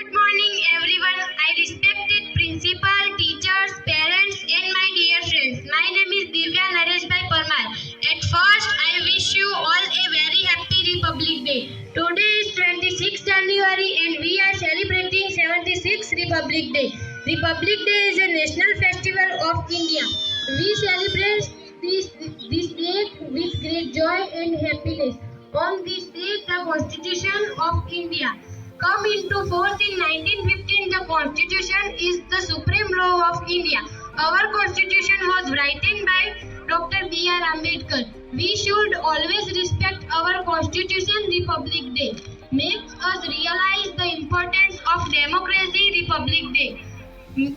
Good morning, everyone. I respected principal, teachers, parents, and my dear friends. My name is Divya Nareshbhai Parmar. At first, I wish you all a very happy Republic Day. Today is 26th January and we are celebrating 76 Republic Day. Republic Day is a national festival of India. We celebrate this, this day with great joy and happiness. On this day, the Constitution of India come into force in 1915. The Constitution is the supreme law of India. Our Constitution was written by Dr. B.R. Ambedkar. We should always respect our Constitution. Republic Day makes us realize the importance of democracy. Republic Day